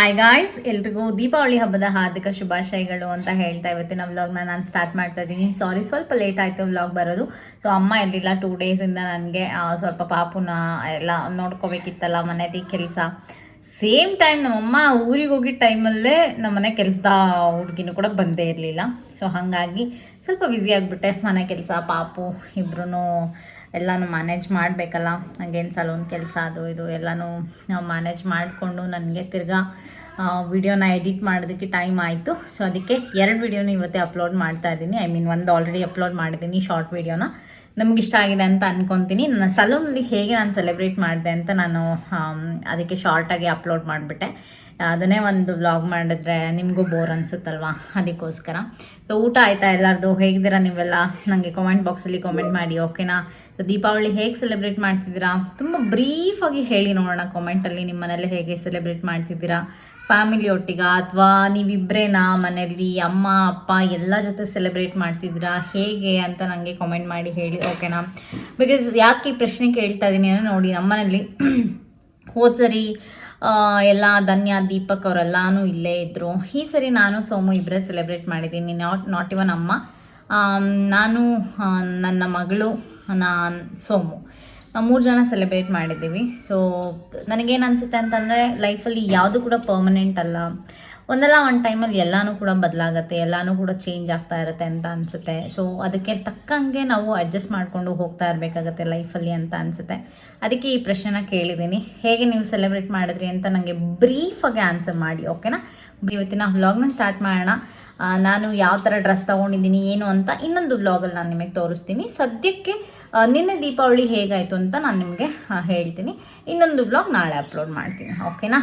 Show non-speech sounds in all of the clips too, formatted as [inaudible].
Hi guys ಎಲ್ರಿಗೂ ದೀಪಾವಳಿ ಹಬ್ಬದ ಹಾರ್ದಿಕ ಶುಭಾಶಯಗಳು ಅಂತ ಹೇಳ್ತಾ ಇವತ್ತಿನ ವ್ಲಾಗ್ನ ನಾನು ಸ್ಟಾರ್ಟ್ ಮಾಡ್ತಾ ಇದ್ದೀನಿ ಸಾರಿ ಸ್ವಲ್ಪ ಲೇಟ್ ಆಯಿತು ವ್ಲಾಗ್ ಬರೋದು. ಸೊ ಅಮ್ಮ ಇರಲಿಲ್ಲ ಟೂ ಡೇಸಿಂದ ನನಗೆ ಸ್ವಲ್ಪ ಪಾಪುನ ಎಲ್ಲ ನೋಡ್ಕೋಬೇಕಿತ್ತಲ್ಲ ಮನೇದಿ ಕೆಲಸ. ಸೇಮ್ ಟೈಮ್ ನಮ್ಮಮ್ಮ ಊರಿಗೆ ಹೋಗಿದ್ದ ಟೈಮಲ್ಲೇ ನಮ್ಮನೆ ಕೆಲಸದ ಹುಡುಗಿನೂ ಕೂಡ ಬಂದೇ ಇರಲಿಲ್ಲ. ಸೊ ಹಾಗಾಗಿ ಸ್ವಲ್ಪ ಬ್ಯುಸಿ ಆಗಿಬಿಟ್ಟೆ ಮನೆ ಕೆಲಸ, ಪಾಪು ಇಬ್ರು ಎಲ್ಲನೂ ಮ್ಯಾನೇಜ್ ಮಾಡಬೇಕಲ್ಲ. ಹಂಗೇನು ಸಲೂನ್ ಕೆಲಸ ಅದು ಇದು ಎಲ್ಲನೂ ನಾವು ಮ್ಯಾನೇಜ್ ಮಾಡಿಕೊಂಡು ನನಗೆ ತಿರ್ಗಾ ವಿಡಿಯೋನ ಎಡಿಟ್ ಮಾಡೋದಕ್ಕೆ ಟೈಮ್ ಆಯಿತು. ಸೊ ಅದಕ್ಕೆ ಎರಡು ವಿಡಿಯೋನ ಇವತ್ತೇ ಅಪ್ಲೋಡ್ ಮಾಡ್ತಾ ಇದ್ದೀನಿ. ಐ ಮೀನ್ ಒಂದು ಆಲ್ರೆಡಿ ಅಪ್ಲೋಡ್ ಮಾಡಿದ್ದೀನಿ ಶಾರ್ಟ್ ವಿಡಿಯೋನ ನಮ್ಗೆ ಇಷ್ಟ ಆಗಿದೆ ಅಂತ ಅಂದ್ಕೊತೀನಿ ನನ್ನ ಸಲೂನಲ್ಲಿ ಹೇಗೆ ನಾನು ಸೆಲೆಬ್ರೇಟ್ ಮಾಡಿದೆ ಅಂತ ನಾನು ಅದಕ್ಕೆ ಶಾರ್ಟಾಗಿ ಅಪ್ಲೋಡ್ ಮಾಡಿಬಿಟ್ಟೆ. ಅದನ್ನೇ ಒಂದು ವ್ಲಾಗ್ ಮಾಡಿದ್ರೆ ನಿಮಗೂ ಬೋರ್ ಅನ್ಸುತ್ತಲ್ವಾ? ಅದಕ್ಕೋಸ್ಕರ. ಸೊ ಊಟ ಆಯ್ತಾ ಎಲ್ಲರದು? ಹೇಗಿದ್ದೀರಾ ನೀವೆಲ್ಲ? ನನಗೆ ಕಾಮೆಂಟ್ ಬಾಕ್ಸಲ್ಲಿ ಕಾಮೆಂಟ್ ಮಾಡಿ ಓಕೆನಾ ಸೊ ದೀಪಾವಳಿ ಹೇಗೆ ಸೆಲೆಬ್ರೇಟ್ ಮಾಡ್ತಿದ್ದೀರಾ? ತುಂಬ ಬ್ರೀಫಾಗಿ ಹೇಳಿ ನೋಡೋಣ ಕಾಮೆಂಟಲ್ಲಿ ನಿಮ್ಮ ಮನೇಲಿ ಹೇಗೆ ಸೆಲೆಬ್ರೇಟ್ ಮಾಡ್ತಿದ್ದೀರಾ? ಫ್ಯಾಮಿಲಿ ಒಟ್ಟಿಗ? ಅಥವಾ ನೀವಿಬ್ಬರೇನಾ ಮನೆಯಲ್ಲಿ? ಅಮ್ಮ, ಅಪ್ಪ ಎಲ್ಲ ಜೊತೆ ಸೆಲೆಬ್ರೇಟ್ ಮಾಡ್ತಿದ್ದೀರಾ? ಹೇಗೆ ಅಂತ ನನಗೆ ಕಾಮೆಂಟ್ ಮಾಡಿ ಹೇಳಿ ಓಕೆನಾ ಬಿಕಾಸ್ ಯಾಕೆ ಈ ಪ್ರಶ್ನೆ ಕೇಳ್ತಾ ಇದ್ದೀನಿ ಅಂದರೆ ನೋಡಿ, ನಮ್ಮನೇಲಿ [clears throat] ಹೋದ ಸರಿ ಎಲ್ಲ ಧನ್ಯ ದೀಪಕ್ ಅವರೆಲ್ಲಾನು ಇಲ್ಲೇ ಇದ್ದರು ಈ ಸರಿ ನಾನು ಸೋಮು ಇಬ್ಬರೇ ಸೆಲೆಬ್ರೇಟ್ ಮಾಡಿದ್ದೀನಿ. ನಾಟ್ ನಾಟ್ ಇವನ್ ಅಮ್ಮ. ನಾನು ನನ್ನ ಮಗಳು, ನಾನು ಸೋಮು. ಮೂರು ಜನ ಸೆಲೆಬ್ರೇಟ್ ಮಾಡಿದ್ದೀವಿ. ಸೊ ನನಗೇನು ಅನಿಸುತ್ತೆ ಅಂತಂದರೆ ಲೈಫಲ್ಲಿ ಯಾವುದು ಕೂಡ ಪರ್ಮನೆಂಟ್ ಅಲ್ಲ. ಒಂದಲ್ಲ ಒಂದು ಟೈಮಲ್ಲಿ ಎಲ್ಲನೂ ಕೂಡ ಬದಲಾಗತ್ತೆ, ಎಲ್ಲನೂ ಕೂಡ ಚೇಂಜ್ ಆಗ್ತಾ ಇರುತ್ತೆ ಅಂತ ಅನಿಸುತ್ತೆ. ಸೊ ಅದಕ್ಕೆ ತಕ್ಕಂಗೆ ನಾವು ಅಡ್ಜಸ್ಟ್ ಮಾಡಿಕೊಂಡು ಹೋಗ್ತಾ ಇರಬೇಕಾಗತ್ತೆ ಲೈಫಲ್ಲಿ ಅಂತ ಅನಿಸುತ್ತೆ. ಅದಕ್ಕೆ ಈ ಪ್ರಶ್ನೆನ ಕೇಳಿದ್ದೀನಿ. ಹೇಗೆ ನೀವು ಸೆಲೆಬ್ರೇಟ್ ಮಾಡಿದ್ರಿ ಅಂತ ನನಗೆ ಬ್ರೀಫಾಗಿ ಆನ್ಸರ್ ಮಾಡಿ ಓಕೆನಾ ಇವತ್ತಿನ ವ್ಲಾಗ್ನ ಸ್ಟಾರ್ಟ್ ಮಾಡೋಣ. ನಾನು ಯಾವ ಥರ ಡ್ರೆಸ್ ತೊಗೊಂಡಿದ್ದೀನಿ, ಏನು ಅಂತ ಇನ್ನೊಂದು ವ್ಲಾಗಲ್ಲಿ ನಾನು ನಿಮಗೆ ತೋರಿಸ್ತೀನಿ. ಸದ್ಯಕ್ಕೆ ನಿನ್ನೆ ದೀಪಾವಳಿ ಹೇಗಾಯಿತು ಅಂತ ನಾನು ನಿಮಗೆ ಹೇಳ್ತೀನಿ. ಇನ್ನೊಂದು ವ್ಲಾಗ್ ನಾಳೆ ಅಪ್ಲೋಡ್ ಮಾಡ್ತೀನಿ ಓಕೆನಾ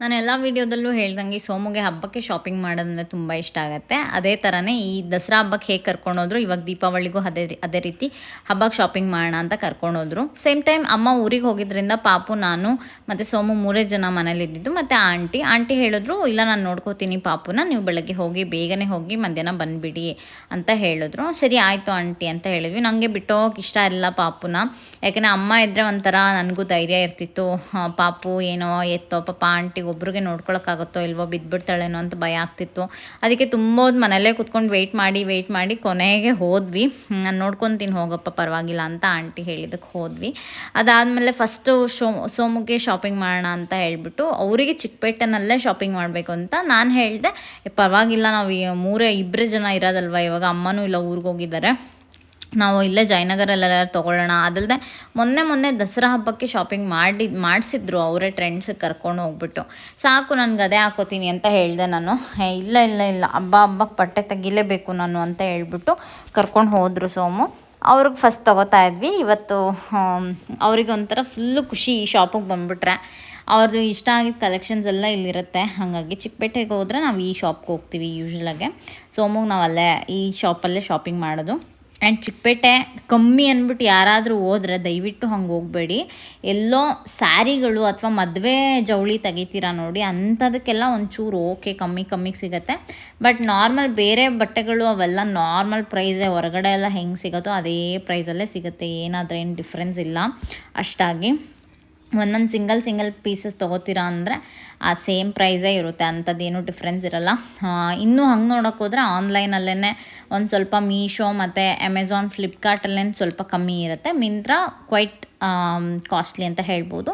ನಾನು ಎಲ್ಲ ವೀಡಿಯೋದಲ್ಲೂ ಹೇಳ್ದಂಗೆ ಸೋಮುಗೆ ಹಬ್ಬಕ್ಕೆ ಶಾಪಿಂಗ್ ಮಾಡೋದಂದ್ರೆ ತುಂಬ ಇಷ್ಟ ಆಗುತ್ತೆ. ಅದೇ ಥರನೇ ಈ ದಸರಾ ಹಬ್ಬಕ್ಕೆ ಹೇಗೆ ಕರ್ಕೊಂಡೋದ್ರು, ಇವಾಗ ದೀಪಾವಳಿಗೂ ಅದೇ ಅದೇ ರೀತಿ ಹಬ್ಬಕ್ಕೆ ಶಾಪಿಂಗ್ ಮಾಡೋಣ ಅಂತ ಕರ್ಕೊಂಡೋದ್ರು. ಸೇಮ್ ಟೈಮ್ ಅಮ್ಮ ಊರಿಗೆ ಹೋಗಿದ್ರಿಂದ ಪಾಪು ನಾನು ಮತ್ತು ಸೋಮು ಮೂರೇ ಜನ ಮನೇಲಿದ್ದಿದ್ದು ಮತ್ತು ಆಂಟಿ. ಆಂಟಿ ಹೇಳಿದ್ರು, ಇಲ್ಲ, ನಾನು ನೋಡ್ಕೋತೀನಿ ಪಾಪುನ, ನೀವು ಬೆಳಗ್ಗೆ ಹೋಗಿ, ಬೇಗನೆ ಹೋಗಿ ಮಧ್ಯಾಹ್ನ ಬಂದುಬಿಡಿ ಅಂತ ಹೇಳಿದ್ರು. ಸರಿ, ಆಯಿತು ಆಂಟಿ ಅಂತ ಹೇಳಿದ್ವಿ. ನನಗೆ ಬಿಟ್ಟೋಕೆ ಇಷ್ಟ ಇಲ್ಲ ಪಾಪುನ. ಯಾಕೆಂದರೆ ಅಮ್ಮ ಇದ್ದರೆ ಒಂಥರ ನನಗೂ ಧೈರ್ಯ ಇರ್ತಿತ್ತು. ಪಾಪು, ಏನೋ ಎತ್ತೋ, ಪಾಪ, ಆಂಟಿ ಒಬ್ರಿಗೆ ನೋಡ್ಕೊಳಕ್ಕಾಗುತ್ತೋ ಇಲ್ವೋ ಬಿದ್ದುಬಿಡ್ತಾಳೇನೋ ಅಂತ ಭಯ ಆಗ್ತಿತ್ತು. ಅದಕ್ಕೆ ತುಂಬ ಹೊತ್ತು ಮನೆಯಲ್ಲೇ ಕುತ್ಕೊಂಡು ವೆಯ್ಟ್ ಮಾಡಿ ವೆಯ್ಟ್ ಮಾಡಿ ಕೊನೆಗೆ ಹೋದ್ವಿ. ನಾನು ನೋಡ್ಕೊತೀನಿ ಹೋಗಪ್ಪ ಪರವಾಗಿಲ್ಲ ಅಂತ ಆಂಟಿ ಹೇಳಿದಕ್ಕೆ ಹೋದ್ವಿ. ಅದಾದಮೇಲೆ ಫಸ್ಟು ಶೋ ಸೋಮುಗೆ ಶಾಪಿಂಗ್ ಮಾಡೋಣ ಅಂತ ಹೇಳಿಬಿಟ್ಟು ಅವರಿಗೆ ಚಿಕ್ಕಪೇಟೆನಲ್ಲೇ ಶಾಪಿಂಗ್ ಮಾಡಬೇಕು ಅಂತ ನಾನು ಹೇಳಿದೆ ಪರವಾಗಿಲ್ಲ, ನಾವು ಮೂರೇ ಇಬ್ಬರೇ ಜನ ಇರೋದಲ್ವ, ಇವಾಗ ಅಮ್ಮನೂ ಇಲ್ಲ ಊರಿಗೆ ಹೋಗಿದ್ದಾರೆ. ನಾವು ಇಲ್ಲೇ ಜಯನಗರಲ್ಲೆಲ್ಲ ತೊಗೊಳ್ಳೋಣ. ಅದಲ್ಲದೆ ಮೊನ್ನೆ ಮೊನ್ನೆ ದಸರಾ ಹಬ್ಬಕ್ಕೆ ಶಾಪಿಂಗ್ ಮಾಡಿ ಮಾಡಿಸಿದ್ರು ಅವರೇ ಟ್ರೆಂಡ್ಸಿಗೆ ಕರ್ಕೊಂಡು ಹೋಗ್ಬಿಟ್ಟು. ಸಾಕು ನನಗೆ ಅದೇ ಹಾಕೋತೀನಿ ಅಂತ ಹೇಳಿದೆ ನಾನು. "ಏ, ಇಲ್ಲ ಇಲ್ಲ ಇಲ್ಲ. ಹಬ್ಬ ಹಬ್ಬಕ್ಕೆ ಬಟ್ಟೆ ತೆಗಿಲೇಬೇಕು ನಾನು ಅಂತ ಹೇಳ್ಬಿಟ್ಟು ಕರ್ಕೊಂಡು ಹೋದರು ಸೋಮು. ಅವ್ರಿಗೆ ಫಸ್ಟ್ ತೊಗೋತಾ ಇದ್ವಿ. ಇವತ್ತು ಅವ್ರಿಗೆ ಒಂಥರ ಫುಲ್ಲು ಖುಷಿ ಈ ಶಾಪಿಗೆ ಬಂದುಬಿಟ್ರೆ. ಅವ್ರದ್ದು ಇಷ್ಟ ಆಗಿದ್ದ ಕಲೆಕ್ಷನ್ಸ್ ಎಲ್ಲ ಇಲ್ಲಿರುತ್ತೆ. ಹಾಗಾಗಿ ಚಿಕ್ಕಪೇಟೆಗೆ ಹೋದರೆ ನಾವು ಈ ಶಾಪ್ಗೆ ಹೋಗ್ತೀವಿ ಯೂಶ್ವಲಾಗೆ ಸೋಮುಗೆ ನಾವು ಅಲ್ಲೇ ಈ ಶಾಪಲ್ಲೇ ಶಾಪಿಂಗ್ ಮಾಡೋದು. ಆ್ಯಂಡ್ ಚಿಕ್ಕಪೇಟೆ ಕಮ್ಮಿ ಅಂದ್ಬಿಟ್ಟು ಯಾರಾದರೂ ಹೋದ್ರೆ ದಯವಿಟ್ಟು ಹಂಗೆ ಹೋಗಬೇಡಿ. ಎಲ್ಲೋ ಸ್ಯಾರಿಗಳು ಅಥವಾ ಮದುವೆ ಜವಳಿ ತೆಗಿತೀರಾ ನೋಡಿ, ಅಂಥದಕ್ಕೆಲ್ಲ ಒಂಚೂರು ಓಕೆ, ಕಮ್ಮಿ ಕಮ್ಮಿಗೆ ಸಿಗುತ್ತೆ. ಬಟ್ ನಾರ್ಮಲ್ ಬೇರೆ ಬಟ್ಟೆಗಳು ಅವೆಲ್ಲ ನಾರ್ಮಲ್ ಪ್ರೈಸೇ ಹೊರಗಡೆ ಎಲ್ಲ ಹೆಂಗೆ ಸಿಗುತ್ತೋ ಅದೇ ಪ್ರೈಸಲ್ಲೇ ಸಿಗುತ್ತೆ. ಏನಾದರೂ ಏನು ಡಿಫ್ರೆನ್ಸ್ ಇಲ್ಲ. ಅಷ್ಟಾಗಿ. ಒಂದೊಂದು ಸಿಂಗಲ್ ಸಿಂಗಲ್ ಪೀಸಸ್ ತೊಗೋತೀರಾ ಅಂದರೆ, ಆ ಸೇಮ್ ಪ್ರೈಸೇ ಇರುತ್ತೆ, ಅಂಥದ್ದೇನು ಡಿಫ್ರೆನ್ಸ್ ಇರಲ್ಲ. ಇನ್ನೂ ಹಂಗೆ ನೋಡೋಕೆ ಹೋದರೆ ಆನ್ಲೈನಲ್ಲೇ ಒಂದು ಸ್ವಲ್ಪ ಮೀಶೋ ಮತ್ತು ಅಮೆಝಾನ್ ಫ್ಲಿಪ್ಕಾರ್ಟಲ್ಲೇ ಸ್ವಲ್ಪ ಕಮ್ಮಿ ಇರುತ್ತೆ. ಮಿಂತ್ರ ಕ್ವೈಟ್ ಕಾಸ್ಟ್ಲಿ ಅಂತ ಹೇಳ್ಬೋದು.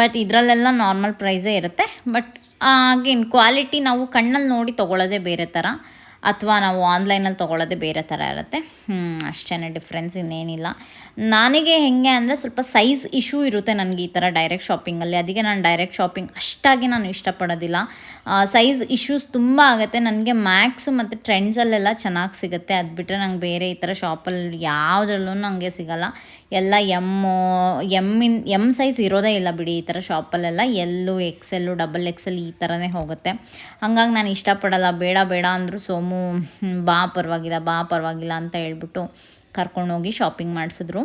ಬಟ್ ಇದರಲ್ಲೆಲ್ಲ ನಾರ್ಮಲ್ ಪ್ರೈಸೇ ಇರುತ್ತೆ. ಬಟ್ ಅಗೇನ್ ಕ್ವಾಲಿಟಿ ನಾವು ಕಣ್ಣಲ್ಲಿ ನೋಡಿ ತೊಗೊಳ್ಳೋದೇ ಬೇರೆ ಥರ, ಅಥವಾ ನಾವು ಆನ್ಲೈನಲ್ಲಿ ತೊಗೊಳ್ಳೋದೇ ಬೇರೆ ಥರ ಇರುತ್ತೆ. ಅಷ್ಟೇ ಡಿಫ್ರೆನ್ಸ್ ಇನ್ನೇನಿಲ್ಲ. ನನಗೆ ಹೆಂಗೆ ಅಂದರೆ ಸ್ವಲ್ಪ ಸೈಜ್ ಇಶ್ಯೂ ಇರುತ್ತೆ ನನಗೆ ಈ ಥರ ಡೈರೆಕ್ಟ್ ಶಾಪಿಂಗಲ್ಲಿ. ಅದಕ್ಕೆ ನಾನು ಡೈರೆಕ್ಟ್ ಶಾಪಿಂಗ್ ಅಷ್ಟಾಗಿ ನಾನು ಇಷ್ಟಪಡೋದಿಲ್ಲ. ಸೈಜ್ ಇಶ್ಯೂಸ್ ತುಂಬ ಆಗುತ್ತೆ. ನನಗೆ ಮ್ಯಾಕ್ಸು ಮತ್ತು ಟ್ರೆಂಡ್ಸಲ್ಲೆಲ್ಲ ಚೆನ್ನಾಗಿ ಸಿಗುತ್ತೆ. ಅದು ಬಿಟ್ಟರೆ ನಂಗೆ ಬೇರೆ ಈ ಥರ ಶಾಪಲ್ಲಿ ಯಾವುದ್ರಲ್ಲೂ ನನಗೆ ಸಿಗಲ್ಲ. ಎಲ್ಲ ಎಮ್ಮು, ಎಮ್ಮಿನ್, ಎಂ ಸೈಜ್ ಇರೋದೇ ಇಲ್ಲ ಬಿಡಿ ಈ ಥರ ಶಾಪಲ್ಲೆಲ್ಲ. ಎಲ್ಲು ಎಕ್ಸೆಲ್ಲು, ಡಬಲ್ ಎಕ್ಸೆಲ್ ಈ ಥರನೇ ಹೋಗುತ್ತೆ. ಹಂಗಾಗಿ ನಾನು ಇಷ್ಟಪಡಲ್ಲ. ಬೇಡ ಬೇಡ ಅಂದರು ಸೋಮು ಬಾ ಪರವಾಗಿಲ್ಲ ಬಾ ಪರವಾಗಿಲ್ಲ ಅಂತ ಹೇಳ್ಬಿಟ್ಟು ಕರ್ಕೊಂಡೋಗಿ ಶಾಪಿಂಗ್ ಮಾಡಿಸಿದ್ರು.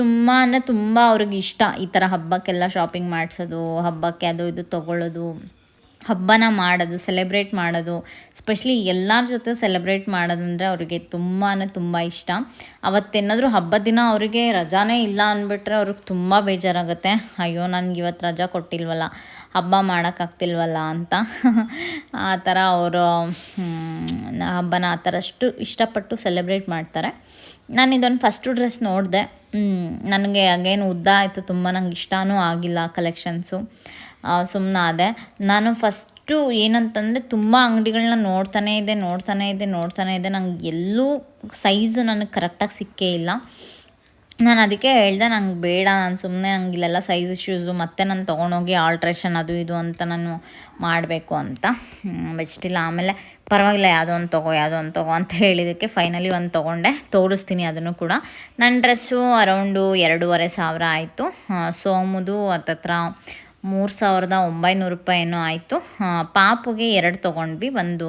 ತುಂಬ ಅಂದರೆ ತುಂಬ ಅವ್ರಿಗೆ ಇಷ್ಟ ಈ ಥರ ಹಬ್ಬಕ್ಕೆಲ್ಲ ಶಾಪಿಂಗ್ ಮಾಡಿಸೋದು, ಹಬ್ಬಕ್ಕೆ ಅದು ಇದು ತೊಗೊಳ್ಳೋದು, ಹಬ್ಬನ ಮಾಡೋದು ಸೆಲೆಬ್ರೇಟ್ ಮಾಡೋದು ಸ್ಪೆಷಲಿ ಎಲ್ಲರ ಜೊತೆ ಸೆಲೆಬ್ರೇಟ್ ಮಾಡೋದಂದರೆ ಅವರಿಗೆ ತುಂಬಾ ತುಂಬ ಇಷ್ಟ. ಅವತ್ತೇನಾದರೂ ಹಬ್ಬದ ದಿನ ಅವರಿಗೆ ರಜಾನೇ ಇಲ್ಲ ಅಂದ್ಬಿಟ್ರೆ ಅವ್ರಿಗೆ ತುಂಬ ಬೇಜಾರಾಗುತ್ತೆ. ಅಯ್ಯೋ, ನನಗೆ ಇವತ್ತು ರಜಾ ಕೊಟ್ಟಿಲ್ವಲ್ಲ. ಹಬ್ಬ ಮಾಡೋಕ್ಕಾಗ್ತಿಲ್ವಲ್ಲ ಅಂತ. ಆ ಥರ ಅವರು ಹಬ್ಬನ ಆ ಥರ ಅಷ್ಟು ಇಷ್ಟಪಟ್ಟು ಸೆಲೆಬ್ರೇಟ್ ಮಾಡ್ತಾರೆ. ನಾನು ಇದೊಂದು ಫಸ್ಟು ಡ್ರೆಸ್ ನೋಡಿದೆ. ನನಗೆ ಅಗೇನು ಉದ್ದ ಆಯಿತು, ತುಂಬ ನಂಗೆ ಇಷ್ಟನೂ ಆಗಿಲ್ಲ ಕಲೆಕ್ಷನ್ಸು. ಸುಮ್ಮನಾದೆ ನಾನು ಫಸ್ಟು ಏನಂತಂದರೆ ತುಂಬ ಅಂಗಡಿಗಳನ್ನ ನೋಡ್ತಾನೇ ಇದೆ ನೋಡ್ತಾನೇ ಇದೆ ನೋಡ್ತಾನೇ ಇದೆ ನಂಗೆ ಎಲ್ಲೂ ಸೈಜು ನನಗೆ ಕರೆಕ್ಟಾಗಿ ಸಿಕ್ಕೇ ಇಲ್ಲ. ನಾನು ಅದಕ್ಕೆ ಹೇಳ್ದೆ, ನಂಗೆ ಬೇಡ, ನಾನು ಸುಮ್ಮನೆ ನಂಗೆ ಇಲ್ಲೆಲ್ಲ ಸೈಜ್ ಇಶ್ಯೂಸು ಮತ್ತೆ ನಾನು ತೊಗೊಂಡೋಗಿ ಆಲ್ಟ್ರೇಷನ್ ಅದು ಇದು ಅಂತ ನಾನು ಮಾಡಬೇಕು ಅಂತ. ಬೆಸ್ಟಿಲ್ಲ ಆಮೇಲೆ ಪರವಾಗಿಲ್ಲ, ಯಾವುದೋ ಒಂದು ತೊಗೋ, ಯಾವುದೋ ಒಂದು ತೊಗೋ ಅಂತ ಹೇಳಿದ್ದಕ್ಕೆ ಫೈನಲಿ ಒಂದು ತೊಗೊಂಡೆ. ತೋರಿಸ್ತೀನಿ ಅದನ್ನು ಕೂಡ. ನನ್ನ ಡ್ರೆಸ್ಸು ಅರೌಂಡು ಎರಡೂವರೆ ಸಾವಿರ ಆಯಿತು. ಸೋಮುದು ಹತ್ತತ್ರ ಮೂರು ಸಾವಿರದ ಒಂಬೈನೂರು ರೂಪಾಯಿ ಏನೋ ಆಯಿತು ಪಾಪುಗೆ ಎರಡು ತೊಗೊಂಡ್ವಿ. ಒಂದು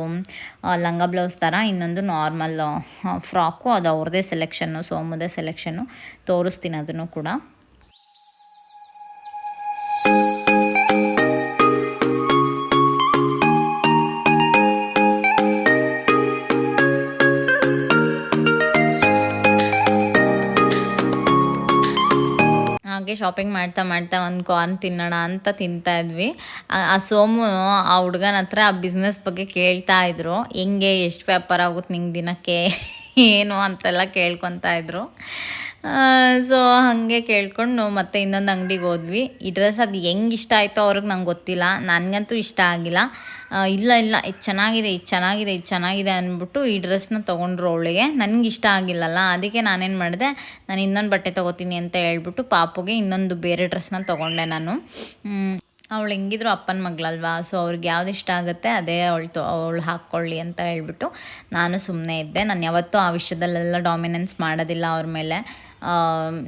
ಲಂಗ ಬ್ಲೌಸ್ ಥರ ಇನ್ನೊಂದು ನಾರ್ಮಲ್ ಫ್ರಾಕು. ಅದು ಅವ್ರದ್ದೇ ಸೆಲೆಕ್ಷನ್ನು ಸೋಮುದೇ ಸೆಲೆಕ್ಷನ್ನು ತೋರಿಸ್ತೀನಿ ಅದನ್ನು ಕೂಡ. ಶಾಪಿಂಗ್ ಮಾಡ್ತಾ ಮಾಡ್ತಾ ಒಂದು ಕಾರ್ನ್ ತಿನ್ನೋಣ ಅಂತ ತಿಂತಾ ಇದ್ವಿ. ಆ ಸೋಮು ಆ ಹುಡುಗನ ಹತ್ರ ಆ ಬಿಸ್ನೆಸ್ ಬಗ್ಗೆ ಕೇಳ್ತಾ ಇದ್ರು. ಹೆಂಗೆ, ಎಷ್ಟು ವ್ಯಾಪಾರ ಆಗುತ್ತೆ ನಿಂಗೆ ದಿನಕ್ಕೆ, ಏನು ಅಂತೆಲ್ಲ ಕೇಳ್ಕೊತಾ ಇದ್ರು. ಸೊ ಹಾಗೆ ಕೇಳ್ಕೊಂಡು ಮತ್ತೆ ಇನ್ನೊಂದು ಅಂಗಡಿಗೆ ಹೋದ್ವಿ. ಈ ಡ್ರೆಸ್ ಅದು ಹೆಂಗೆ ಇಷ್ಟ ಆಯಿತೋ ಅವ್ರಿಗೆ ನಂಗೆ ಗೊತ್ತಿಲ್ಲ. ನನಗಂತೂ ಇಷ್ಟ ಆಗಿಲ್ಲ. ಇಲ್ಲ ಇಲ್ಲ, ಇದು ಚೆನ್ನಾಗಿದೆ ಇದು ಚೆನ್ನಾಗಿದೆ ಇದು ಚೆನ್ನಾಗಿದೆ ಅಂದ್ಬಿಟ್ಟು ಈ ಡ್ರೆಸ್ನ ತೊಗೊಂಡ್ರು ಅವಳಿಗೆ. ನನಗೆ ಇಷ್ಟ ಆಗಿಲ್ಲಲ್ಲ, ಅದಕ್ಕೆ ನಾನೇನು ಮಾಡಿದೆ, ನಾನು ಇನ್ನೊಂದು ಬಟ್ಟೆ ತೊಗೋತೀನಿ ಅಂತ ಹೇಳ್ಬಿಟ್ಟು ಪಾಪುಗೆ ಇನ್ನೊಂದು ಬೇರೆ ಡ್ರೆಸ್ನ ತೊಗೊಂಡೆ ನಾನು. ಅವಳು ಹೆಂಗಿದ್ರು ಅಪ್ಪನ ಮಗಳಲ್ವಾ? ಸೊ ಅವ್ರಿಗೆ ಯಾವ್ದು ಇಷ್ಟ ಆಗುತ್ತೆ ಅದೇ ಅವಳು ತೊ, ಅವಳು ಹಾಕ್ಕೊಳ್ಳಿ ಅಂತ ಹೇಳ್ಬಿಟ್ಟು ನಾನು ಸುಮ್ಮನೆ ಇದ್ದೆ. ನಾನು ಯಾವತ್ತೂ ಆ ವಿಷಯದಲ್ಲೆಲ್ಲ ಡಾಮಿನೆನ್ಸ್ ಮಾಡೋದಿಲ್ಲ ಅವ್ರ ಮೇಲೆ.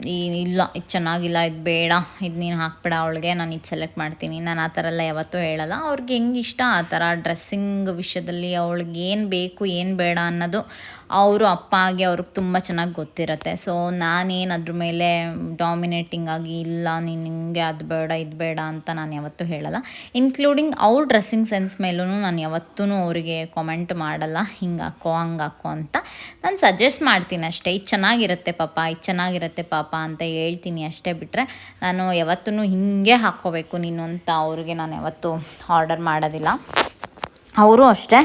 ಈ, ಇಲ್ಲ, ಇದು ಚೆನ್ನಾಗಿಲ್ಲ, ಇದು ಬೇಡ, ಇದು ನೀನು ಹಾಕ್ಬೇಡ ಅವಳಿಗೆ, ನಾನು ಇದು ಸೆಲೆಕ್ಟ್ ಮಾಡ್ತೀನಿ. ನಾನು ಆ ಥರ ಎಲ್ಲ ಯಾವತ್ತೂ ಹೇಳಲ್ಲ. ಅವ್ರಿಗೆ ಹೆಂಗೆ ಇಷ್ಟ ಆ ಥರ ಡ್ರೆಸ್ಸಿಂಗ್ ವಿಷಯದಲ್ಲಿ ಅವಳಿಗೆ ಏನು ಬೇಕು, ಏನು ಬೇಡ ಅನ್ನೋದು ಅವರು ಅಪ್ಪ ಆಗಿ ಅವ್ರಿಗೆ ತುಂಬ ಚೆನ್ನಾಗಿ ಗೊತ್ತಿರತ್ತೆ. ಸೊ ನಾನೇನು ಅದ್ರ ಮೇಲೆ ಡಾಮಿನೇಟಿಂಗ್ ಆಗಿ ಇಲ್ಲ, ನೀನು ಹಿಂಗೆ ಅದು ಬೇಡ, ಇದು ಬೇಡ ಅಂತ ನಾನು ಯಾವತ್ತೂ ಹೇಳಲ್ಲ. ಇನ್ಕ್ಲೂಡಿಂಗ್ ಅವ್ರ ಡ್ರೆಸ್ಸಿಂಗ್ ಸೆನ್ಸ್ ಮೇಲೂ ನಾನು ಯಾವತ್ತೂ ಅವರಿಗೆ ಕಾಮೆಂಟ್ ಮಾಡಲ್ಲ. ಹಿಂಗೆ ಹಾಕೋ, ಹಂಗೆ ಹಾಕೋ ಅಂತ. ನಾನು ಸಜೆಸ್ಟ್ ಮಾಡ್ತೀನಿ ಅಷ್ಟೇ. ಇದು ಚೆನ್ನಾಗಿರುತ್ತೆ ಪಾಪ, ಇದು ಚೆನ್ನಾಗಿರುತ್ತೆ ಪಾಪ ಅಂತ ಹೇಳ್ತೀನಿ ಅಷ್ಟೇ ಬಿಟ್ಟರೆ ನಾನು ಯಾವತ್ತೂ ಹಿಂಗೆ ಹಾಕ್ಕೋಬೇಕು ನೀನು ಅಂತ ಅವ್ರಿಗೆ ನಾನು ಯಾವತ್ತೂ ಆರ್ಡರ್ ಮಾಡೋದಿಲ್ಲ. ಅವರು ಅಷ್ಟೇ.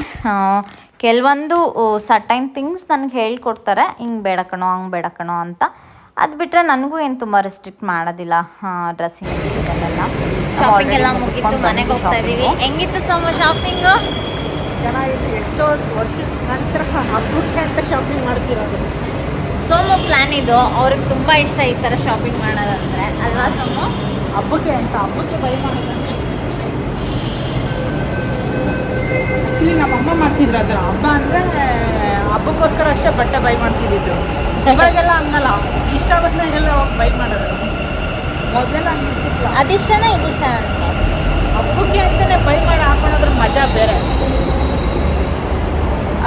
ಕೆಲವೊಂದು ಸಟೈನ್ ಥಿಂಗ್ಸ್ ನನಗೆ ಹೇಳ್ಕೊಡ್ತಾರೆ. ಹಿಂಗೆ ಬೇಡ ಕಣೋ ಹಂಗೆ ಬೇಡ ಕಣೋ ಅಂತ. ಅದು ಬಿಟ್ಟರೆ ನನಗೂ ಏನು ತುಂಬ ರೆಸ್ಟ್ರಿಕ್ಟ್ ಮಾಡೋದಿಲ್ಲ. ಡ್ರೆಸ್ಸಿಂಗ್ ವಿಷಯದಲ್ಲೆಲ್ಲ ಶಾಪಿಂಗ್ ಎಲ್ಲ ಮುಗಿತು ಮನೆಗೆ ಹೋಗ್ತಾ ಇದ್ದೀವಿ ಹೆಂಗಿತ್ತು ಸಮ ಶಾಪಿಂಗು ಚೆನ್ನಾಗಿತ್ತು ಎಷ್ಟೋ ವರ್ಷದ ನಂತರ ಹಬ್ಬಕ್ಕೆ ಅಂತ ಶಾಪಿಂಗ್ ಮಾಡ್ತಿರೋದು. ಸೋಮು ಪ್ಲ್ಯಾನ್ ಇದು. ಅವ್ರಿಗೆ ತುಂಬ ಇಷ್ಟ ಈ ಥರ ಶಾಪಿಂಗ್ ಮಾಡೋದಂದ್ರೆ. ಅಲ್ವಾ ಸೋಮು? ಹಬ್ಬಕ್ಕೆ ಅಂತ ಹಬ್ಬಕ್ಕೆ ಬೈ ಮಾಡೋದು ಅಮ್ಮ ಮಾಡ್ತಿದ್ರು ಅದರ ಹಬ್ಬ ಅಂದರೆ ಹಬ್ಬಕ್ಕೋಸ್ಕರ ಅಷ್ಟೇ ಬಟ್ಟೆ ಬೈ ಮಾಡ್ತಿದ್ದಿದ್ದು. ಇವಾಗೆಲ್ಲ ಹಂಗಲ್ಲ. ಇಷ್ಟ ಬಂದಾಗೆಲ್ಲ ಹೋಗಿ ಬೈ ಮಾಡೋದು. ಮೊದಲೆಲ್ಲ ಹಂಗೆ ಇರ್ತಿಲ್ಲ ಅದಿಷ್ಟನ ಇದಿಷ್ಟ ನನಗೆ ಹಬ್ಬಕ್ಕೆ ಅಂತಲೇ ಬೈ ಮಾಡಿ ಹಾಕೊಳ್ಳೋದ್ರ ಮಜಾ ಬೇರೆ.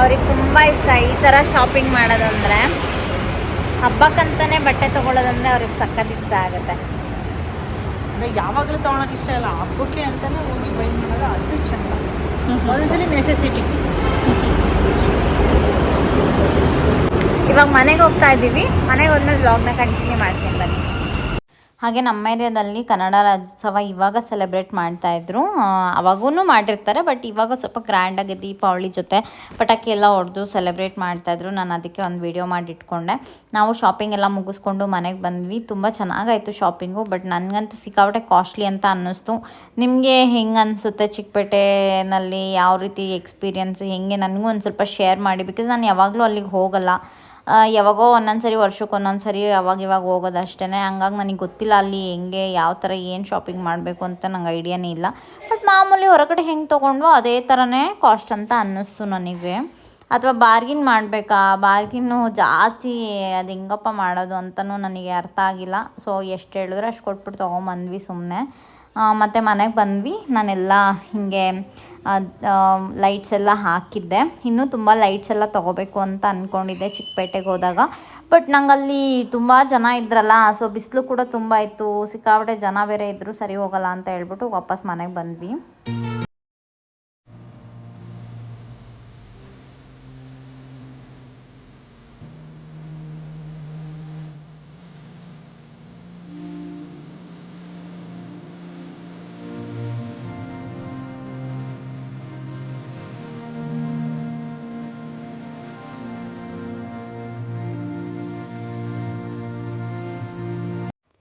ಅವ್ರಿಗೆ ತುಂಬ ಇಷ್ಟ. ಈ ಥರ ಶಾಪಿಂಗ್ ಮಾಡೋದಂದ್ರೆ ಹಬ್ಬಕ್ಕಂತಾನೆ ಬಟ್ಟೆ ತೊಗೊಳೋದಂದ್ರೆ ಅವ್ರಿಗೆ ಸಖತ್ ಇಷ್ಟ ಆಗುತ್ತೆ. ಅಂದರೆ ಯಾವಾಗಲೂ ತೊಗೊಳಕ್ಕೆ ಇಷ್ಟ ಇಲ್ಲ. ಹಬ್ಬಕ್ಕೆ ಅಂತಲೇ ಹೋಗಿ ಬೈ ಮಾಡೋದು ಅದು ಚೆಂದ. ಒಂದೊಂದ್ಸಲಿ ನೆಸೆಸಿಟಿ ಇವಾಗ ಮನೆಗೆ ಹೋಗ್ತಾ ಇದ್ದೀವಿ. ಮನೆಗೆ ಹೋದ್ಮೇಲೆ ವ್ಲಾಗ್ನ ಕಂಟಿನ್ಯೂ ಮಾಡ್ತೀನಿ ಬನ್ನಿ. ಹಾಗೆ ನಮ್ಮ ಏರಿಯಾದಲ್ಲಿ ಕನ್ನಡ ರಾಜ್ಯೋತ್ಸವ ಇವಾಗ ಸೆಲೆಬ್ರೇಟ್ ಮಾಡ್ತಾ ಇದ್ರು. ಅವಾಗೂ ಮಾಡಿರ್ತಾರೆ ಬಟ್ ಇವಾಗ ಸ್ವಲ್ಪ ಗ್ರ್ಯಾಂಡಾಗಿ ದೀಪಾವಳಿ ಜೊತೆ ಪಟಾಕಿ ಎಲ್ಲ ಹೊಡೆದು ಸೆಲೆಬ್ರೇಟ್ ಮಾಡ್ತಾಯಿದ್ರು ನಾನು ಅದಕ್ಕೆ ಒಂದು ವಿಡಿಯೋ ಮಾಡಿ ಇಟ್ಕೊಂಡೆ. ನಾವು ಶಾಪಿಂಗ್ ಎಲ್ಲ ಮುಗಿಸ್ಕೊಂಡು ಮನೆಗೆ ಬಂದ್ವಿ. ತುಂಬ ಚೆನ್ನಾಗಾಯಿತು ಶಾಪಿಂಗು ಬಟ್ ನನಗಂತೂ ಸಿಕ್ಕಾಪಟ್ಟೆ ಕಾಸ್ಟ್ಲಿ ಅಂತ ಅನ್ನಿಸ್ತು. ನಿಮಗೆ ಹೆಂಗೆ ಅನಿಸುತ್ತೆ ಚಿಕ್ಕಪೇಟೆನಲ್ಲಿ? ಯಾವ ರೀತಿ ಎಕ್ಸ್ಪೀರಿಯನ್ಸು ಹೆಂಗೆ? ನನಗೂ ಒಂದು ಸ್ವಲ್ಪ ಶೇರ್ ಮಾಡಿ ಬಿಕಾಸ್ ನಾನು ಯಾವಾಗಲೂ ಅಲ್ಲಿಗೆ ಹೋಗಲ್ಲ. ಯಾವಾಗೋ ಒಂದೊಂದು ಸರಿ ವರ್ಷಕ್ಕೆ ಒಂದೊಂದು ಸರಿ ಇವಾಗ ಹೋಗೋದು ಅಷ್ಟೇ ಹಂಗಾಗಿ ನನಗೆ ಗೊತ್ತಿಲ್ಲ ಅಲ್ಲಿ ಹೆಂಗೆ, ಯಾವ ಥರ ಏನು ಶಾಪಿಂಗ್ ಮಾಡಬೇಕು ಅಂತ ನಂಗೆ ಐಡಿಯಾನೇ ಇಲ್ಲ. ಬಟ್ ಮಾಮೂಲಿ ಹೊರಗಡೆ ಹೆಂಗೆ ತೊಗೊಂಡ್ವೋ ಅದೇ ಥರನೇ ಕಾಸ್ಟ್ ಅಂತ ಅನ್ನಿಸ್ತು ನನಗೆ. ಅಥವಾ ಬಾರ್ಗಿನ್ ಮಾಡಬೇಕಾ? ಬಾರ್ಗಿನ್ನು ಜಾಸ್ತಿ ಅದು ಹೆಂಗಪ್ಪ ಮಾಡೋದು ಅಂತಲೂ ನನಗೆ ಅರ್ಥ ಆಗಿಲ್ಲ. ಸೊ ಎಷ್ಟು ಹೇಳಿದ್ರೆ ಅಷ್ಟು ಕೊಟ್ಬಿಟ್ಟು ತೊಗೊಂಬಂದ್ವಿ ಸುಮ್ಮನೆ ಮತ್ತು ಮನೆಗೆ ಬಂದ್ವಿ. ನಾನೆಲ್ಲ ಹೀಗೆ ಲೈಟ್ಸ್ ಎಲ್ಲ ಹಾಕಿದ್ದೆ. ಇನ್ನೂ ತುಂಬ ಲೈಟ್ಸ್ ಎಲ್ಲ ತೊಗೋಬೇಕು ಅಂತ ಅಂದ್ಕೊಂಡಿದ್ದೆ ಚಿಕ್ಕಪೇಟೆಗೆ ಹೋದಾಗ. ಬಟ್ ನಂಗಲ್ಲಿ ತುಂಬ ಜನ ಇದ್ರಲ್ಲ ಸೊ ಬಿಸಿಲು ಕೂಡ ತುಂಬ ಇತ್ತು. ಸಿಕ್ಕಾಪಟ್ಟೆ ಜನ ಬೇರೆ ಇದ್ದರು ಸರಿ ಹೋಗಲ್ಲ ಅಂತ ಹೇಳ್ಬಿಟ್ಟು ವಾಪಸ್ ಮನೆಗೆ ಬಂದ್ವಿ.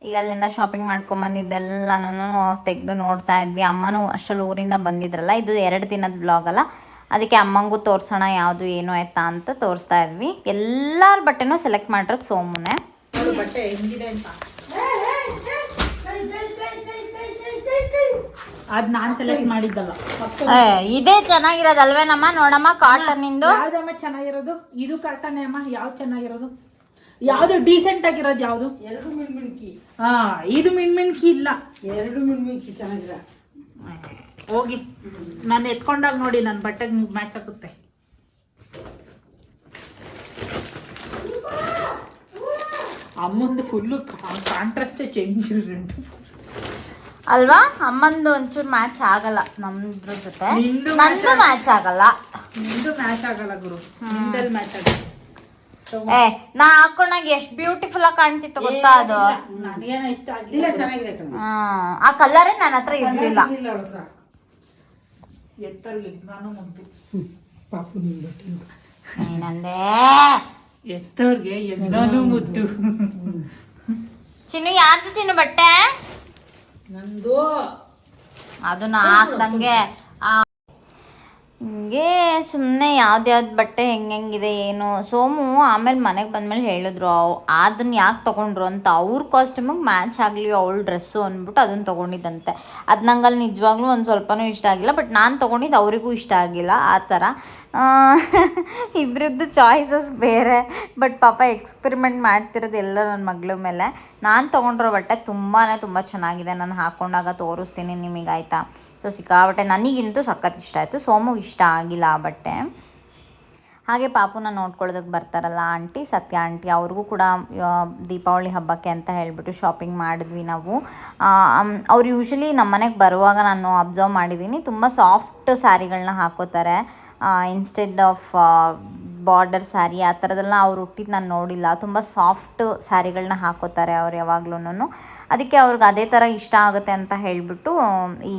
ಈಗ ಅಲ್ಲಿಂದ ಶಾಪಿಂಗ್ ಮಾಡ್ಕೊಂಬಂದಿದ್ದೆಲ್ಲನೂ ತೆಗೆದು ನೋಡ್ತಾ ಇದ್ವಿ. ಅಮ್ಮನೂ ಅಷ್ಟರಲ್ಲಿ ಊರಿಂದ ಬಂದಿದ್ರಲ್ಲ ಇದು ಎರಡು ದಿನದ ಬ್ಲಾಗ್ ಅಲ್ಲ. ಅದಕ್ಕೆ ಅಮ್ಮಂಗೂ ತೋರಿಸೋಣ ಯಾವುದು ಏನು ಆಯ್ತಾ ಅಂತ ತೋರಿಸ್ತಾ ಇದ್ವಿ. ಎಲ್ಲರ ಬಟ್ಟೆನೂ ಸೆಲೆಕ್ಟ್ ಮಾಡಿರೋದು ಸೋಮುನೆ. ಅದ್ ನಾನ್ ಸೆಲೆಕ್ಟ್ ಮಾಡಿದ್ದಲ್ಲ. ಇದೇ ಚೆನ್ನಾಗಿರೋದಲ್ವೇನಮ್ಮ? ನೋಡಮ್ಮ ಕಾಟನ್ ಇಂದು ಯಾವ್ದಮ್ಮ ಚೆನ್ನಾಗಿರೋದು? ಇದು ಕಾಟನ್ ಅಮ್ಮ? ಯಾವ್ದು ಚೆನ್ನಾಗಿರೋದು? ಯಾವ್ದು ಡೀಸೆಂಟ್ ಆಗಿರೋದು ಯಾವ್ದು? ಎರಡು ಮಿಣ್ಮಿಣ್ಕಿ. ಹಾ ಇದು ಮಿಣ್ಮಿಣ್ಕಿ ಇಲ್ಲ. ಎರಡು ಮಿಣ್ಮಿಣ್ಕಿ ಚೆನ್ನಾಗಿರ ಹೋಗಿ. ನಾನು ಎತ್ಕೊಂಡಾಗ ನೋಡಿ ನನ್ನ ಬಟ್ಟೆಗೆ ಮ್ಯಾಚ್ ಆಗುತ್ತೆ. ಅಮ್ಮಂದು ಫುಲ್ಲು ಕಾಂಟ್ರಾಸ್ಟೇ ಚೇಂಜ್ ಅಲ್ವಾ? ಅಮ್ಮಂದು ಒಂಚೂರು ಮ್ಯಾಚ್ ಆಗಲ್ಲ ನಮ್ದ್ರ ಜೊತೆ. ನಿಂದು ಮ್ಯಾಚ್ ಆಗಲ್ಲ. ನಿಂದು ಮ್ಯಾಚ್ ಆಗಲ್ಲ ಗುರು. ನಿಂದಲ್ಲಿ ಮ್ಯಾಚ್ ಆಗಲ್ಲ. ಏ ನಾ ಹಾಕೊಂಡಾಗ ಎಷ್ಟ್ ಬ್ಯೂಟಿಫುಲ್ ಆಗಿ ಕಾಣ್ತಿತ್ತು ಗೊತ್ತಾ ಅದು? ನನಗೇನೋ ಇಷ್ಟ ಇಲ್ಲ ಆಗಿಲ್ಲ ಚೆನ್ನಾಗಿದೆ ಕಣ. ಹ್ಮ್. ಆ ಕಲರೇ ನನ್ನ ಹತ್ರ ಇರ್ಲಿಲ್ಲ. ಇಲ್ಲ ಅವ್ರ ಹತ್ರ. ಎತ್ತರ್ಲಿ ನಾನು ಮುದ್ದು ಪಾಪು ನಿನ್ ಬಟ್ಟೆ ಏನಂದೆ? ಎತ್ತವ್ರಿಗೆ ಎಲ್ಲಾನು ಮುದ್ದು. ಚಿನ್ನು ಯಾವ್ದು ಚಿನ್ನು ಬಟ್ಟೆ? ನಂದು. ಅದು ನಾ ಹಾಕ್ದಂಗೆ ಆ, ಹಿಂಗೆ ಸುಮ್ಮನೆ ಯಾವ್ದ್ಯಾವ್ದು ಬಟ್ಟೆ ಹೆಂಗೆಂಗಿದೆ ಏನು? ಸೋಮು ಆಮೇಲೆ ಮನೆಗೆ ಬಂದ್ಮೇಲೆ ಹೇಳಿದ್ರು, ಅವು ಅದನ್ನ ಯಾಕೆ ತೊಗೊಂಡ್ರು ಅಂತ. ಅವ್ರ ಕಾಸ್ಟ್ಯೂಮಿಗೆ ಮ್ಯಾಚ್ ಆಗಲಿ ಅವಳ ಡ್ರೆಸ್ಸು ಅಂದ್ಬಿಟ್ಟು ಅದನ್ನ ತೊಗೊಂಡಿದ್ದಂತೆ. ಅದು ನಂಗೆ ಅಲ್ಲಿ ನಿಜವಾಗ್ಲೂ ಒಂದು ಸ್ವಲ್ಪನೂ ಇಷ್ಟ ಆಗಿಲ್ಲ ಬಟ್ ನಾನು ತೊಗೊಂಡಿದ್ದು ಅವರಿಗೂ ಇಷ್ಟ ಆಗಿಲ್ಲ, ಆ ಥರ. ಇಬ್ಬರದ್ದು ಚಾಯ್ಸಸ್ ಬೇರೆ ಬಟ್ ಪಾಪ ಎಕ್ಸ್ಪೆರಿಮೆಂಟ್ ಮಾಡ್ತಿರೋದು ಎಲ್ಲ ನನ್ನ ಮಗಳ ಮೇಲೆ. ನಾನು ತೊಗೊಂಡಿರೋ ಬಟ್ಟೆ ತುಂಬಾ ತುಂಬ ಚೆನ್ನಾಗಿದೆ. ನಾನು ಹಾಕೊಂಡಾಗ ತೋರಿಸ್ತೀನಿ ನಿಮಗೆ, ಆಯಿತಾ? ಸೊ ಸಿಕ್ಕಾಬಟ್ಟೆ ನನಗಿಂತೂ ಸಖತ್ ಇಷ್ಟ ಆಯಿತು. ಸೋಮು ಇಷ್ಟ ಆಗಿಲ್ಲ ಆ ಬಟ್ಟೆ. ಹಾಗೆ ಪಾಪುನ ನೋಡ್ಕೊಳ್ಳೋದಕ್ಕೆ ಬರ್ತಾರಲ್ಲ ಆಂಟಿ, ಸತ್ಯ ಆಂಟಿ, ಅವ್ರಿಗೂ ಕೂಡ ದೀಪಾವಳಿ ಹಬ್ಬಕ್ಕೆ ಅಂತ ಹೇಳಿಬಿಟ್ಟು ಶಾಪಿಂಗ್ ಮಾಡಿದ್ವಿ ನಾವು. ಅವ್ರು ಯೂಶ್ವಲಿ ನಮ್ಮ ಮನೆಗೆ ಬರುವಾಗ ನಾನು ಅಬ್ಸರ್ವ್ ಮಾಡಿದ್ದೀನಿ ತುಂಬ ಸಾಫ್ಟ್ ಸ್ಯಾರಿಗಳನ್ನ ಹಾಕೋತಾರೆ. ಇನ್ಸ್ಟೆಡ್ ಆಫ್ ಬಾರ್ಡರ್ ಸ್ಯಾರಿ ಆ ಥರದ್ದೆಲ್ಲ ಅವ್ರು ಹುಟ್ಟಿದ್ದು ನಾನು ನೋಡಿಲ್ಲ. ತುಂಬ ಸಾಫ್ಟ್ ಸ್ಯಾರಿಗಳನ್ನ ಹಾಕೋತಾರೆ ಅವ್ರು ಯಾವಾಗ್ಲೂ ಅದಕ್ಕೆ ಅವ್ರಿಗೆ ಅದೇ ಥರ ಇಷ್ಟ ಆಗುತ್ತೆ ಅಂತ ಹೇಳಿಬಿಟ್ಟು, ಈ,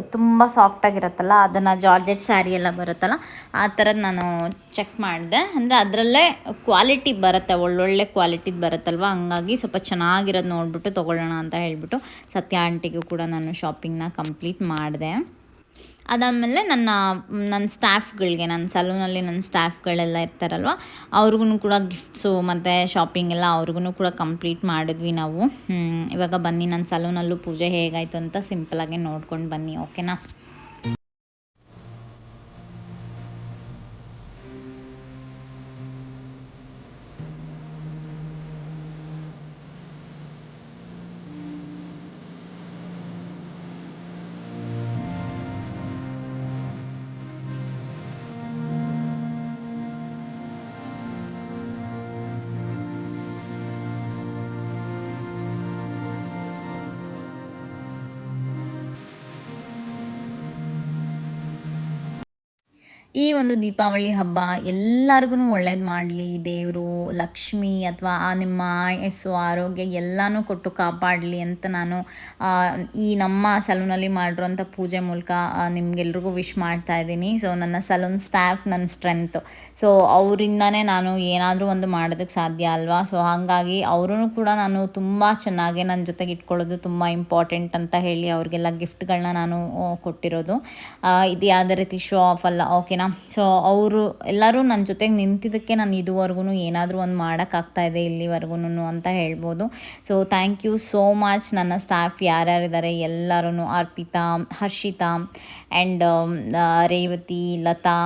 ತುಂಬ ಸಾಫ್ಟಾಗಿರುತ್ತಲ್ಲ ಅದನ್ನು ಜಾರ್ಜೆಟ್ ಸ್ಯಾರಿ ಎಲ್ಲ ಬರುತ್ತಲ್ಲ, ಆ ಥರದ್ದು ನಾನು ಚೆಕ್ ಮಾಡಿದೆ. ಅಂದರೆ ಅದರಲ್ಲೇ ಕ್ವಾಲಿಟಿ ಬರುತ್ತೆ, ಒಳ್ಳೊಳ್ಳೆ ಕ್ವಾಲಿಟಿದು ಬರುತ್ತಲ್ವ? ಹಂಗಾಗಿ ಸ್ವಲ್ಪ ಚೆನ್ನಾಗಿರೋದು ನೋಡಿಬಿಟ್ಟು ತೊಗೊಳ್ಳೋಣ ಅಂತ ಹೇಳಿಬಿಟ್ಟು, ಸತ್ಯ ಆಂಟಿಗೂ ಕೂಡ ನಾನು ಶಾಪಿಂಗ್ನ ಕಂಪ್ಲೀಟ್ ಮಾಡಿದೆ. ಅದಾದಮೇಲೆ ನನ್ನ ನನ್ನ ಸ್ಟಾಫ್ಗಳಿಗೆ ನನ್ನ ಸಲೂನಲ್ಲಿ ನನ್ನ ಸ್ಟಾಫ್ಗಳೆಲ್ಲ ಇರ್ತಾರಲ್ವ ಅವ್ರಿಗೂ ಕೂಡ ಗಿಫ್ಟ್ಸು ಮತ್ತು ಶಾಪಿಂಗ್ ಎಲ್ಲ ಅವ್ರಿಗೂ ಕೂಡ ಕಂಪ್ಲೀಟ್ ಮಾಡಿದ್ವಿ ನಾವು. ಇವಾಗ ಬನ್ನಿ, ನನ್ನ ಸಲೂನಲ್ಲೂ ಪೂಜೆ ಹೇಗಾಯಿತು ಅಂತ ಸಿಂಪಲಾಗಿ ನೋಡ್ಕೊಂಡು ಬನ್ನಿ ಓಕೆನಾ ಈ ಒಂದು ದೀಪಾವಳಿ ಹಬ್ಬ ಎಲ್ಲರಿಗೂ ಒಳ್ಳೇದು ಮಾಡಲಿ. ದೇವರು, ಲಕ್ಷ್ಮಿ ಅಥವಾ ನಿಮ್ಮ ಆಯಸ್ಸು, ಆರೋಗ್ಯ ಎಲ್ಲನೂ ಕೊಟ್ಟು ಕಾಪಾಡಲಿ ಅಂತ ನಾನು ಈ ನಮ್ಮ ಸಲೂನಲ್ಲಿ ಮಾಡಿರೋಂಥ ಪೂಜೆ ಮೂಲಕ ನಿಮಗೆಲ್ರಿಗೂ ವಿಶ್ ಮಾಡ್ತಾ ಇದ್ದೀನಿ. ಸೊ ನನ್ನ ಸಲೂನ್ ಸ್ಟಾಫ್ ನನ್ನ ಸ್ಟ್ರೆಂತ್. ಸೊ ಅವರಿಂದನೇ ನಾನು ಏನಾದರೂ ಒಂದು ಮಾಡೋದಕ್ಕೆ ಸಾಧ್ಯ ಅಲ್ವಾ? ಸೊ ಹಾಗಾಗಿ ಅವರೂ ಕೂಡ ನಾನು ತುಂಬ ಚೆನ್ನಾಗಿ ನನ್ನ ಜೊತೆಗೆ ಇಟ್ಕೊಳ್ಳೋದು ತುಂಬ ಇಂಪಾರ್ಟೆಂಟ್ ಅಂತ ಹೇಳಿ ಅವ್ರಿಗೆಲ್ಲ ಗಿಫ್ಟ್ಗಳನ್ನ ನಾನು ಕೊಟ್ಟಿರೋದು. ಇದು ಯಾವುದೇ ರೀತಿ ಶೋ ಆಫ್ ಅಲ್ಲ. ಓಕೆನಾ ಸೊ ಅವರು ಎಲ್ಲರೂ ನನ್ನ ಜೊತೆಗೆ ನಿಂತಿದ್ದಕ್ಕೆ ನಾನು ಇದುವರೆಗೂ ಏನಾದರೂ ಒಂದು ಮಾಡೋಕ್ಕಾಗ್ತಾ ಇದೆ ಇಲ್ಲಿವರೆಗೂ ಅಂತ ಹೇಳ್ಬೋದು. So thank you so much ನನ್ನ ಸ್ಟಾಫ್ ಯಾರ್ಯಾರಿದ್ದಾರೆ ಎಲ್ಲರೂ ಅರ್ಪಿತಾ, ಹರ್ಷಿತಾ ಆ್ಯಂಡ್ ರೇವತಿ, ಲತಾ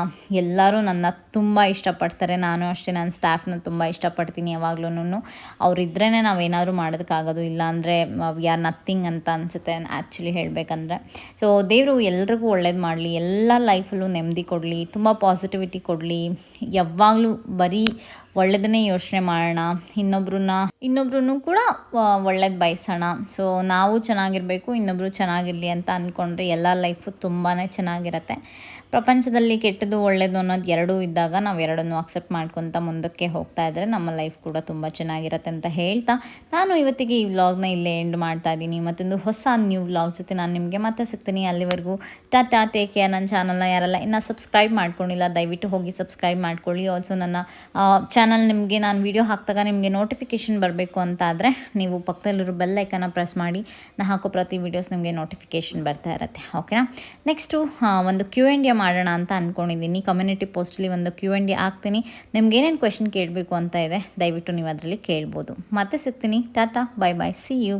ಎಲ್ಲರೂ ನನ್ನ ತುಂಬ ಇಷ್ಟಪಡ್ತಾರೆ. ನಾನು ಅಷ್ಟೇ, ನನ್ನ ಸ್ಟಾಫ್ನ ತುಂಬ ಇಷ್ಟಪಡ್ತೀನಿ ಯಾವಾಗ್ಲೂ ಅವರಿದ್ರೇ ನಾವೇನಾದರೂ ಮಾಡೋದಕ್ಕಾಗೋದು ಇಲ್ಲಾಂದರೆ ವಿ ಆರ್ ನಥಿಂಗ್ ಅಂತ ಅನಿಸುತ್ತೆ ಆ್ಯಕ್ಚುಲಿ ಹೇಳಬೇಕಂದ್ರೆ. ಸೊ, ದೇವರು ಎಲ್ರಿಗೂ ಒಳ್ಳೇದು ಮಾಡಲಿ, ಎಲ್ಲ ಲೈಫಲ್ಲೂ ನೆಮ್ಮದಿ ಕೊಡಲಿ, ತುಂಬ ಪಾಸಿಟಿವಿಟಿ ಕೊಡಲಿ. ಯಾವಾಗಲೂ ಬರೀ ಒಳ್ಳೇದನ್ನೇ ಯೋಚನೆ ಮಾಡೋಣ, ಇನ್ನೊಬ್ರನ್ನ ಇನ್ನೊಬ್ರು ಕೂಡ ಒಳ್ಳೇದು ಬಯಸೋಣ. ಸೊ, ನಾವು ಚೆನ್ನಾಗಿರಬೇಕು ಇನ್ನೊಬ್ಬರು ಚೆನ್ನಾಗಿರಲಿ ಅಂತ ಅಂದ್ಕೊಂಡ್ರೆ ಎಲ್ಲ ಲೈಫು ತುಂಬಾ ಚೆನ್ನಾಗಿರತ್ತೆ. ಪ್ರಪಂಚದಲ್ಲಿ ಕೆಟ್ಟದ್ದು ಒಳ್ಳೆಯದು ಅನ್ನೋದು ಎರಡೂ ಇದ್ದಾಗ ನಾವು ಎರಡನ್ನೂ ಅಕ್ಸೆಪ್ಟ್ ಮಾಡ್ಕೊತ ಮುಂದಕ್ಕೆ ಹೋಗ್ತಾ ಇದ್ದರೆ ನಮ್ಮ ಲೈಫ್ ಕೂಡ ತುಂಬ ಚೆನ್ನಾಗಿರತ್ತೆ ಅಂತ ಹೇಳ್ತಾ ನಾನು ಇವತ್ತಿಗೆ ಈ ವ್ಲಾಗ್ನ ಇಲ್ಲೇ ಎಂಡ್ ಮಾಡ್ತಾ ಇದ್ದೀನಿ. ಮತ್ತೊಂದು ಹೊಸ ನ್ಯೂ ವ್ಲಾಗ್ ಜೊತೆ ನಾನು ನಿಮಗೆ ಮತ್ತೆ ಸಿಗ್ತೀನಿ. ಅಲ್ಲಿವರೆಗೂ ಟಾಟಾ ಟೇಕ್ ಕೇರ್ ನನ್ನ ಚಾನಲ್ನ ಯಾರಲ್ಲ ಇನ್ನೂ ಸಬ್ಸ್ಕ್ರೈಬ್ ಮಾಡ್ಕೊಂಡಿಲ್ಲ, ದಯವಿಟ್ಟು ಹೋಗಿ ಸಬ್ಸ್ಕ್ರೈಬ್ ಮಾಡ್ಕೊಳ್ಳಿ. ಆಲ್ಸೋ ನನ್ನ ಚಾನಲ್ ನಿಮಗೆ ನಾನು ವೀಡಿಯೋ ಹಾಕಿದಾಗ ನಿಮಗೆ ನೋಟಿಫಿಕೇಷನ್ ಬರಬೇಕು ಅಂತ ಆದರೆ ನೀವು ಪಕ್ಕದಲ್ಲಿರೋ ಬೆಲ್ ಐಕನ್ನ ಪ್ರೆಸ್ ಮಾಡಿ, ನಾ ಹಾಕೋ ಪ್ರತಿ ವೀಡಿಯೋಸ್ ನಿಮಗೆ ನೋಟಿಫಿಕೇಷನ್ ಬರ್ತಾ ಇರುತ್ತೆ. ಓಕೆನಾ ನೆಕ್ಸ್ಟು ಒಂದು ಕ್ಯೂ ಆ್ಯಂಡ್ ಎ ಮಾಡೋಣ ಅಂತ ಅಂದ್ಕೊಂಡಿದ್ದೀನಿ ಕಮ್ಯುನಿಟಿ ಪೋಸ್ಟಲ್ಲಿ ಒಂದು ಕ್ಯೂ ಆ್ಯಂಡ್ ಡಿ ಹಾಕ್ತೀನಿ. ನಿಮ್ಗೆ ಏನೇನು ಕ್ವೆಶನ್ ಕೇಳಬೇಕು ಅಂತ ಇದೆ, ದಯವಿಟ್ಟು ನೀವು ಅದರಲ್ಲಿ ಕೇಳ್ಬೋದು. ಮತ್ತೆ ಸಿಗ್ತೀನಿ. Tata bye bye see you